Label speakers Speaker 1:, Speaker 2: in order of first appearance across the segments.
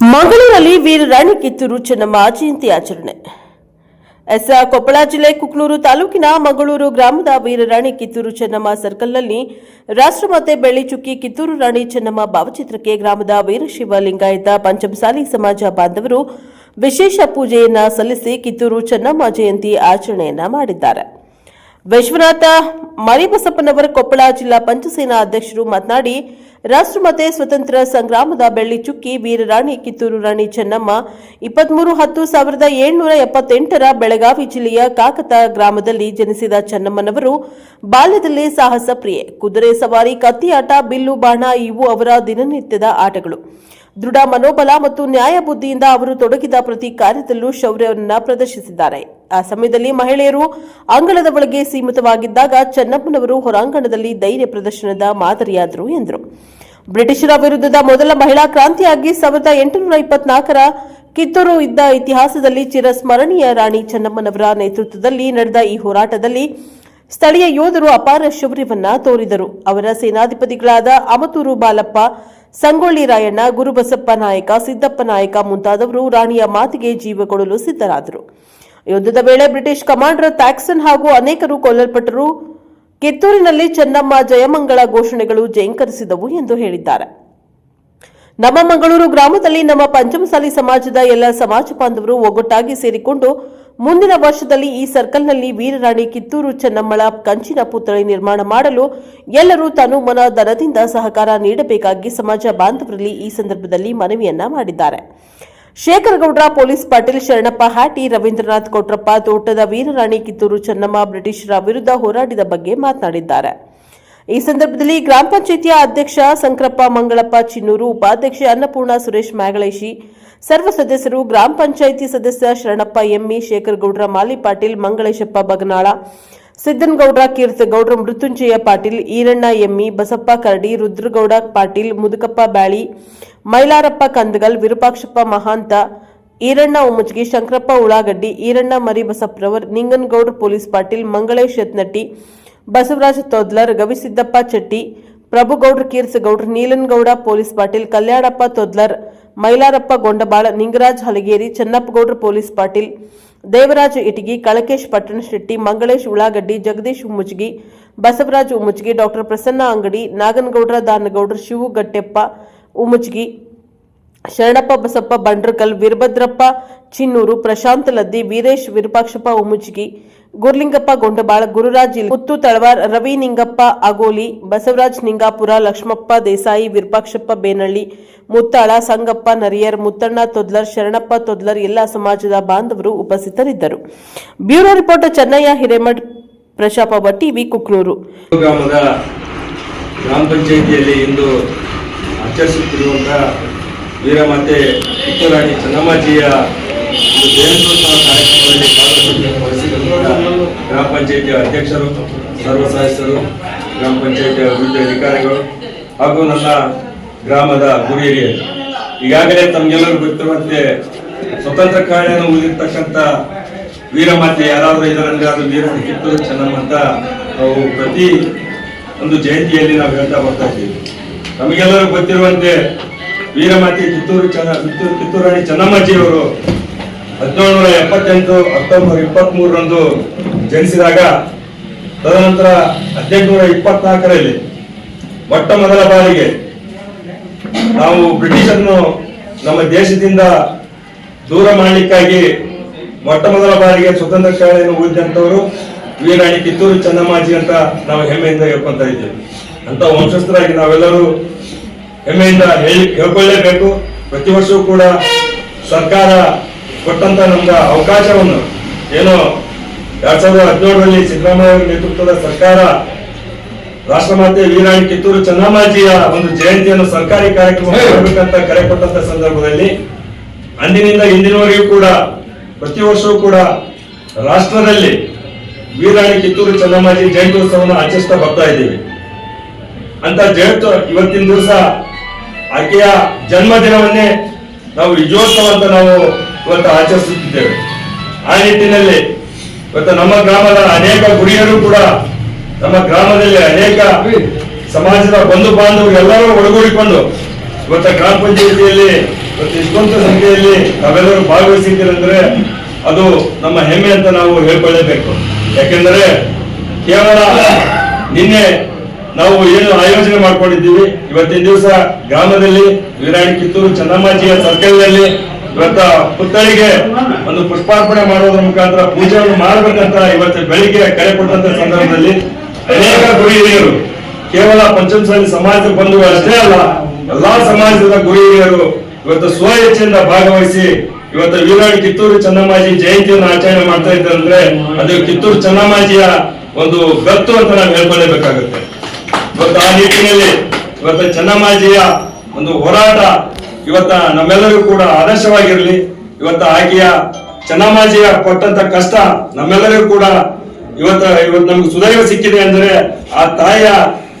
Speaker 1: ಮಂಗಳೂರಲ್ಲಿ ವೀರರಾಣಿ ಕಿತ್ತೂರು ಚೆನ್ನಮ್ಮ ಜಯಂತಿ ಆಚರಣೆ. ಎಸ್ ಕೊಪ್ಪಳ ಜಿಲ್ಲೆ ಕುಕ್ನೂರು ತಾಲೂಕಿನ ಮಂಗಳೂರು ಗ್ರಾಮದ ವೀರರಾಣಿ ಕಿತ್ತೂರು ಚೆನ್ನಮ್ಮ ಸರ್ಕಲ್ನಲ್ಲಿ ರಾಷ್ಟ್ರಮಾತೆ ಬೆಳ್ಳಿಚುಕ್ಕಿ ಕಿತ್ತೂರು ರಾಣಿ ಚೆನ್ನಮ್ಮ ಭಾವಚಿತ್ರಕ್ಕೆ ಗ್ರಾಮದ ವೀರಶಿವ ಲಿಂಗಾಯತ ಪಂಚಮಸಾಲಿ ಸಮಾಜ ಬಾಂಧವರು ವಿಶೇಷ ಪೂಜೆಯನ್ನ ಸಲ್ಲಿಸಿ ಕಿತ್ತೂರು ಚೆನ್ನಮ್ಮ ಜಯಂತಿ ಆಚರಣೆಯನ್ನ ಮಾಡಿದ್ದಾರೆ. ವಿಶ್ವನಾಥ ಮರಿಬಸಪ್ಪನವರ ಕೊಪ್ಪಳ ಜಿಲ್ಲಾ ಪಂಚಸೇನಾ ಅಧ್ಯಕ್ಷರು ಮಾತನಾಡಿ ರಾಷ್ಟ್ರಮತೆ ಸ್ವತಂತ್ರ ಸಂಗ್ರಾಮದ ಬೆಳ್ಳಿ ಚುಕ್ಕಿ ವೀರರಾಣಿ ಕಿತ್ತೂರು ರಾಣಿ ಚೆನ್ನಮ್ಮ, ಇಪ್ಪತ್ಮೂರು ಹತ್ತು ಸಾವಿರದ ಏಳ್ನೂರ ಎಪ್ಪತ್ತೆಂಟರ ಬೆಳಗಾವಿ ಜಿಲ್ಲೆಯ ಕಾಕತ ಗ್ರಾಮದಲ್ಲಿ ಜನಿಸಿದ ಚೆನ್ನಮ್ಮನವರು ಬಾಲ್ಯದಲ್ಲಿ ಸಾಹಸ ಪ್ರಿಯೆ. ಕುದುರೆ ಸವಾರಿ, ಕತ್ತಿಯಾಟ, ಬಿಲ್ಲು ಬಾಣ ಇವು ಅವರ ದಿನನಿತ್ಯದ ಆಟಗಳು. ದೃಢ ಮನೋಬಲ ಮತ್ತು ನ್ಯಾಯ ಬುದ್ಧಿಯಿಂದ ಅವರು ತೊಡಗಿದ ಪ್ರತಿ ಕಾರ್ಯದಲ್ಲೂ ಶೌರ್ಯವನ್ನು ಪ್ರದರ್ಶಿಸಿದ್ದಾರೆ. ಆ ಸಮಯದಲ್ಲಿ ಮಹಿಳೆಯರು ಅಂಗಳದ ಒಳಗೆ ಸೀಮಿತವಾಗಿದ್ದಾಗ ಚೆನ್ನಪ್ಪನವರು ಹೊರಾಂಗಣದಲ್ಲಿ ಧೈರ್ಯ ಪ್ರದರ್ಶನದ ಮಾದರಿಯಾದರು ಎಂದರು. ಬ್ರಿಟಿಷರ ವಿರುದ್ಧದ ಮೊದಲ ಮಹಿಳಾ ಕ್ರಾಂತಿಯಾಗಿ ಸಾವಿರದ ಎಂಟುನೂರ ಇಪ್ಪತ್ನಾಲ್ಕರ ಕಿತ್ತೂರು ಇದ್ದ ಇತಿಹಾಸದಲ್ಲಿ ಚಿರಸ್ಮರಣೀಯ ರಾಣಿ ಚೆನ್ನಮ್ಮನವರ ನೇತೃತ್ವದಲ್ಲಿ ನಡೆದ ಈ ಹೋರಾಟದಲ್ಲಿ ಸ್ಥಳೀಯ ಯೋಧರು ಅಪಾರ ಶೌರ್ಯವನ್ನ ತೋರಿದರು. ಅವರ ಸೇನಾಧಿಪತಿಗಳಾದ ಅಮತೂರು ಬಾಲಪ್ಪ, ಸಂಗೊಳ್ಳಿ ರಾಯಣ್ಣ, ಗುರುಬಸಪ್ಪ ನಾಯಕ, ಸಿದ್ದಪ್ಪ ನಾಯಕ ಮುಂತಾದವರು ರಾಣಿಯ ಮಾತಿಗೆ ಜೀವ ಕೊಡಲು ಸಿದ್ಧರಾದರು. ಯುದ್ಧದ ವೇಳೆ ಬ್ರಿಟಿಷ್ ಕಮಾಂಡರ್ ಥ್ಯಾಕ್ಸನ್ ಹಾಗೂ ಅನೇಕರು ಕೊಲ್ಲಲ್ಪಟ್ಟರು. ಕಿತ್ತೂರಿನಲ್ಲಿ ಚೆನ್ನಮ್ಮ ಜಯಮಂಗಳ ಘೋಷಣೆಗಳು ಜಯಂಕರಿಸಿದವು ಎಂದು ಹೇಳಿದ್ದಾರೆ. ನಮ್ಮ ಮಂಗಳೂರು ಗ್ರಾಮದಲ್ಲಿ ನಮ್ಮ ಪಂಚಮಸಾಲಿ ಸಮಾಜದ ಎಲ್ಲ ಸಮಾಜ ಬಾಂಧವರು ಒಗ್ಗಟ್ಟಾಗಿ ಸೇರಿಕೊಂಡು ಮುಂದಿನ ವರ್ಷದಲ್ಲಿ ಈ ಸರ್ಕಲ್ನಲ್ಲಿ ವೀರರಾಣಿ ಕಿತ್ತೂರು ಚೆನ್ನಮ್ಮಳ ಕಂಚಿನ ಪುತ್ಥಳಿ ನಿರ್ಮಾಣ ಮಾಡಲು ಎಲ್ಲರೂ ತನು ಮನ ದನದಿಂದ ಸಹಕಾರ ನೀಡಬೇಕಾಗಿ ಸಮಾಜ ಬಾಂಧವರಲ್ಲಿ ಈ ಸಂದರ್ಭದಲ್ಲಿ ಮನವಿಯನ್ನ ಮಾಡಿದ್ದಾರೆ. ಶೇಖರಗೌಡ್ರ ಪೊಲೀಸ್ ಪಾಟೀಲ್ ಶರಣಪ್ಪ ಹಾಟಿ, ರವೀಂದ್ರನಾಥ್ ಕೊಟ್ರಪ್ಪ, ತೋಟದ ವೀರರಾಣಿ ಕಿತ್ತೂರು ಚೆನ್ನಮ್ಮ, ಬ್ರಿಟಿಷರ ವಿರುದ್ಧ ಹೋರಾಡಿದ ಬಗ್ಗೆ ಮಾತನಾಡಿದ್ದಾರೆ. ಈ ಸಂದರ್ಭದಲ್ಲಿ ಗ್ರಾಮ ಪಂಚಾಯಿತಿಯ ಅಧ್ಯಕ್ಷ ಸಂಕ್ರಪ್ಪ ಮಂಗಳಪ್ಪ, ಚಿನ್ನೂರು ಉಪಾಧ್ಯಕ್ಷೆ ಅನ್ನಪೂರ್ಣ ಸುರೇಶ್ ಮ್ಯಾಗಳೇಶಿ ಸರ್ವ ಸದಸ್ಯರು ಗ್ರಾಮ ಪಂಚಾಯಿತಿ ಸದಸ್ಯ ಶರಣಪ್ಪ ಎಮ್ಮಿ, ಶೇಖರಗೌಡ್ರ ಮಾಲಿ ಪಾಟೀಲ್, ಮಂಗಳೇಶಪ್ಪ ಬಗನಾಳ ಸಿದ್ದನಗೌಡ್ರ ಕೀರ್ತಗೌಡ್ರ, ಮೃತ್ಯುಂಜಯ ಪಾಟೀಲ್, ಈರಣ್ಣ ಎಮ್ಮಿ, Basappa Karadi, Rudragouda Patil, Mudukappa Byali Mailarappa Kandagal, Virupakshappa Mahanta, Iranna Umachagi Shankarappa Ullagaddi, Iranna Maribasapravar Ninganagoudra police Patil, Mangalesh Yatnatti, Basavaraja Todlar Gavisiddappa Chetti, Prabhugoudra, Keersagoudra, Neelanagouda police Patil, Kalyanappa Todlar, Mailarappa Gondabala, Ningaraj Halageri, Channappagoudra police Patil, Devaraja Itagi, Kalakesh Pattanashetti Mangalesh Ullagaddi, Jagadish Ummachagi Basavaraj Ummachagi doctor Prasanna Angadi, Naganagoudra Danagoudra Shivu ಗಟ್ಟೆಪ್ಪ ಉಮ್ಮಚ್ಗಿ Sharanappa Basappa, ಬಂಡ್ರಕಲ್, Veerabhadrappa, Chinnur, Prashant ಲದ್ದಿ, ವೀರೇಶ್, ವಿರೂಪಾಕ್ಷಪ್ಪ, ಉಮುಜ್ಗಿ, ಗುರ್ಲಿಂಗಪ್ಪ, ಗೊಂಡಬಾಳ, ಗುರುರಾಜ್ ಮುತ್ತು ತಳವಾರ್, ರವಿ ನಿಂಗಪ್ಪ, ಅಗೋಲಿ, ಬಸವರಾಜ್ ನಿಂಗಾಪುರ, ಲಕ್ಷ್ಮಪ್ಪ ದೇಸಾಯಿ, ವಿರೂಪಾಕ್ಷಪ್ಪ ಬೇನಳ್ಳಿ, ಮುತ್ತಾಳ, ಸಂಗಪ್ಪ ನರಿಯರ್, ಮುತ್ತಣ್ಣ ತೊದ್ಲರ್, ಶರಣಪ್ಪ ತೊದ್ಲರ್ ಎಲ್ಲ ಸಮಾಜದ ಬಾಂಧವರು ಉಪಸ್ಥಿತರಿದ್ದರು. Bureau reporter Chennaiah, Hiremath, Prashapa TV Kuknur.
Speaker 2: ಗ್ರಾಮ ಪಂಚಾಯಿತಿಯಲ್ಲಿ ಇಂದು ಆಚರಿಸುತ್ತಿರುವಂತಹ ವೀರಮಾತೆ ಕಿತ್ತೂರಾಣಿ ಚೆನ್ನಮ್ಮಾಜಿಯ ಒಂದು ಜಯಂತ್ಯೋತ್ಸವ ಕಾರ್ಯಕ್ರಮದಲ್ಲಿ ಭಾಗವಹಿಸಿದಂತಹ ಗ್ರಾಮ ಪಂಚಾಯಿತಿಯ ಅಧ್ಯಕ್ಷರು, ಸರ್ವ ಸದಸ್ಯರು, ಗ್ರಾಮ ಪಂಚಾಯಿತಿಯ ಅಭಿವೃದ್ಧಿ ಅಧಿಕಾರಿಗಳು ಹಾಗೂ ನನ್ನ ಗ್ರಾಮದ ಗುರು ಈಗಾಗಲೇ ತಮಗೆಲ್ಲರೂ ಗೊತ್ತಿರುವಂತೆ ಸ್ವತಂತ್ರ ಕಾರ್ಯವನ್ನು ಉಳಿದಿರ್ತಕ್ಕಂಥ ವೀರಮಾತೆ ಯಾರಾದರೂ ಇದರಲ್ಲಿ ಅದು ವೀರ ಕಿತ್ತೂರು ಚೆನ್ನಮ್ಮ ಅಂತ ನಾವು ಪ್ರತಿ ಒಂದು ಜಯಂತಿಯಲ್ಲಿ ನಾವು ಹೇಳ್ತಾ ಬರ್ತಾ ಇದ್ದೀವಿ. ನಮಗೆಲ್ಲರೂ ಗೊತ್ತಿರುವಂತೆ ವೀರಮಾತಿ ಕಿತ್ತೂರು ಚನ್ನ ಕಿತ್ತೂರು ಕಿತ್ತೂರಾಣಿ ಚೆನ್ನಮ್ಮಾಜಿಯವರು ಹದಿನೇಳು ನೂರ ಎಪ್ಪತ್ತೆಂಟು ಅಕ್ಟೋಬರ್ ಇಪ್ಪತ್ತ್ ಮೂರರಂದು ಜನಿಸಿದಾಗ ತದನಂತರ ಹದಿನೆಂಟುನೂರ ಇಪ್ಪತ್ನಾಲ್ಕರಲ್ಲಿ ಮೊಟ್ಟ ಮೊದಲ ಬಾರಿಗೆ ನಾವು ಬ್ರಿಟಿಷರನ್ನು ನಮ್ಮ ದೇಶದಿಂದ ದೂರ ಮಾಡಲಿಕ್ಕಾಗಿ ಮೊಟ್ಟ ಮೊದಲ ಬಾರಿಗೆ ಸ್ವತಂತ್ರ ಶಾಲೆಯನ್ನು ಉಳಿದಂತವರು ವೀರಾಣಿ ಕಿತ್ತೂರು ಚೆನ್ನಮ್ಮಾಜಿ ಅಂತ ನಾವು ಹೆಮ್ಮೆಯಿಂದ ಹೇಳ್ಕೊಂತ ಇದ್ದೇವೆ. ಅಂತ ವಂಶಸ್ಥರಾಗಿ ನಾವೆಲ್ಲರೂ ಹೆಮ್ಮೆಯಿಂದ ಹೇಳಿ ಹೇಳ್ಕೊಳ್ಳೇಬೇಕು. ಪ್ರತಿ ವರ್ಷವೂ ಕೂಡ ಸರ್ಕಾರ ಕೊಟ್ಟಂತ ನಮ್ಗೆ ಅವಕಾಶವನ್ನು ಏನೋ ಎರಡ್ ಸಾವಿರದ ಹದಿನೇಳರಲ್ಲಿ ಸಿದ್ದರಾಮಯ್ಯ ನೇತೃತ್ವದ ಸರ್ಕಾರ ರಾಷ್ಟ್ರಮಾತೆ ವೀರಾಣಿ ಕಿತ್ತೂರು ಚೆನ್ನಮ್ಮಾಜಿಯ ಒಂದು ಜಯಂತಿಯನ್ನು ಸರ್ಕಾರಿ ಕಾರ್ಯಕ್ರಮ ಮಾಡಬೇಕಂತ ಕರೆ ಕೊಟ್ಟಂತ ಸಂದರ್ಭದಲ್ಲಿ ಅಂದಿನಿಂದ ಇಂದಿನವರೆಗೂ ಕೂಡ ಪ್ರತಿ ವರ್ಷವೂ ಕೂಡ ರಾಷ್ಟ್ರದಲ್ಲಿ ವೀರಾಣಿ ಕಿತ್ತೂರು ಚೆನ್ನಮ್ಮಾಜಿ ಜಯಂತ್ಯೋತ್ಸವವನ್ನು ಆಚರಿಸ್ತಾ ಬರ್ತಾ ಇದ್ದೀವಿ. ಅಂತ ಜಯಂತ ಇವತ್ತಿನ ದಿವಸ ಆಕೆಯ ಜನ್ಮದಿನವನ್ನೇ ನಾವು ವಿಜಯೋತ್ಸವ ಅಂತ ನಾವು ಇವತ್ತು ಆಚರಿಸುತ್ತಿದ್ದೇವೆ. ಆ ನಿಟ್ಟಿನಲ್ಲಿ ಇವತ್ತು ನಮ್ಮ ಗ್ರಾಮದ ಅನೇಕ ಗುರಿಯರು ಕೂಡ ನಮ್ಮ ಗ್ರಾಮದಲ್ಲಿ ಅನೇಕ ಸಮಾಜದ ಬಂಧು ಬಾಂಧವರು ಎಲ್ಲರೂ ಒಳಗೂಡಿಕೊಂಡು ಇವತ್ತು ಗ್ರಾಮ ಪಂಚಾಯಿತಿಯಲ್ಲಿ ಇವತ್ತು ಇಷ್ಟೊಂದು ಸಂಖ್ಯೆಯಲ್ಲಿ ನಾವೆಲ್ಲರೂ ಭಾಗವಹಿಸಿದ್ದೀರಂದ್ರೆ ಅದು ನಮ್ಮ ಹೆಮ್ಮೆ ಅಂತ ನಾವು ಹೇಳ್ಕೊಳ್ಳೇಬೇಕು. ಯಾಕೆಂದರೆ ಕೇವಲ ನಿನ್ನೆ ನಾವು ಏನು ಆಯೋಜನೆ ಮಾಡ್ಕೊಂಡಿದ್ದೀವಿ. ಇವತ್ತಿನ ದಿವಸ ಗ್ರಾಮದಲ್ಲಿ ವೀರಾಣಿ ಕಿತ್ತೂರು ಚಂದಮ್ಮಾಜಿಯ ಸರ್ಕಲ್ನಲ್ಲಿ ಇವತ್ತ ಪುತ್ಥಳಿಗೆ ಒಂದು ಪುಷ್ಪಾರ್ಪಣೆ ಮಾಡೋದ್ರ ಮುಖಾಂತರ ಪೂಜೆಯನ್ನು ಮಾಡಬೇಕಂತ ಇವತ್ತು ಬೆಳಿಗ್ಗೆ ಕರೆ ಕೊಟ್ಟಂತ ಸಂದರ್ಭದಲ್ಲಿ ಅನೇಕ ಗುರು ಹಿರಿಯರು, ಕೇವಲ ಪಂಚಮಸಾಲಿ ಸಮಾಜದ ಬಂಧುಗಳು ಅಷ್ಟೇ ಅಲ್ಲ, ಎಲ್ಲಾ ಸಮಾಜದ ಗುರು ಹಿರಿಯರು ಇವತ್ತು ಸ್ವ ಇಚ್ಛೆಯಿಂದ ಭಾಗವಹಿಸಿ ಇವತ್ತು ವೀರಾಣಿ ಕಿತ್ತೂರು ಚನ್ನಮ್ಮಾಜಿ ಜಯಂತಿಯನ್ನು ಆಚರಣೆ ಮಾಡ್ತಾ ಇದ್ದಾರೆ ಅಂದ್ರೆ ಅದು ಕಿತ್ತೂರು ಚನ್ನಮ್ಮಾಜಿಯ ಒಂದು ಗತ್ತು ಅಂತ ನಾವು ಹೇಳ್ಕೊಳ್ಳೇಬೇಕಾಗುತ್ತೆ ಇವತ್ತು ಆ ನಿಟ್ಟಿನಲ್ಲಿ ಇವತ್ತು ಚೆನ್ನಮ್ಮಾಜಿಯ ಒಂದು ಹೋರಾಟ ಇವತ್ತ ನಮ್ಮೆಲ್ಲರಿಗೂ ಕೂಡ ಆದರ್ಶವಾಗಿರಲಿ. ಇವತ್ತು ಆಕೆಯ ಚೆನ್ನಮ್ಮಾಜಿಯ ಕೊಟ್ಟಂತ ಕಷ್ಟ ನಮ್ಮೆಲ್ಲರಿಗೂ ಕೂಡ ಇವತ್ತ, ಇವತ್ತು ನಮ್ಗೆ ಸುದೈವ ಸಿಕ್ಕಿದೆ ಅಂದ್ರೆ ಆ ತಾಯಿಯ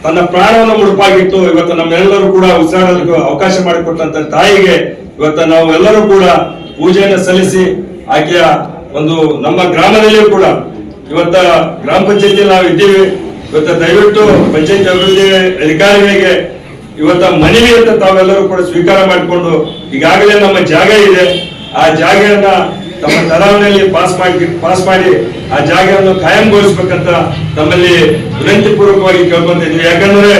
Speaker 2: ತನ್ನ ಪ್ರಾಣವನ್ನು ಮುಡುಪಾಗಿಟ್ಟು ಇವತ್ತು ನಮ್ಮೆಲ್ಲರೂ ಕೂಡ ಉಸಿರಾಡಲು ಅವಕಾಶ ಮಾಡಿಕೊಟ್ಟಂತ ತಾಯಿಗೆ ಇವತ್ತು ನಾವು ಎಲ್ಲರೂ ಕೂಡ ಪೂಜೆಯನ್ನು ಸಲ್ಲಿಸಿ ಆಕೆಯ ಒಂದು ನಮ್ಮ ಗ್ರಾಮದಲ್ಲಿಯೂ ಕೂಡ ಇವತ್ತ ಗ್ರಾಮ ಪಂಚಾಯತಿ ನಾವು ಇದ್ದೀವಿ. ಇವತ್ತ ದಯವಿಟ್ಟು ಪಂಚಾಯತ್ ಅಭಿವೃದ್ಧಿ ಅಧಿಕಾರಿಗಳಿಗೆ ಇವತ್ತ ಮನವಿ ಅಂತ ತಾವೆಲ್ಲರೂ ಕೂಡ ಸ್ವೀಕಾರ ಮಾಡಿಕೊಂಡು ಈಗಾಗಲೇ ನಮ್ಮ ಜಾಗ ಇದೆ. ಆ ಜಾಗವನ್ನ ತಮ್ಮ ತರಾವಣೆಯಲ್ಲಿ ಪಾಸ್ ಮಾಡಿ ಪಾಸ್ ಮಾಡಿ ಆ ಜಾಗವನ್ನು ಕಾಯಂಗೊಳಿಸ್ಬೇಕಂತ ತಮ್ಮಲ್ಲಿ ವಿನಂತಿ ಪೂರ್ವಕವಾಗಿ ಕೇಳ್ಕೊಂತಿದ್ವಿ ಯಾಕಂದ್ರೆ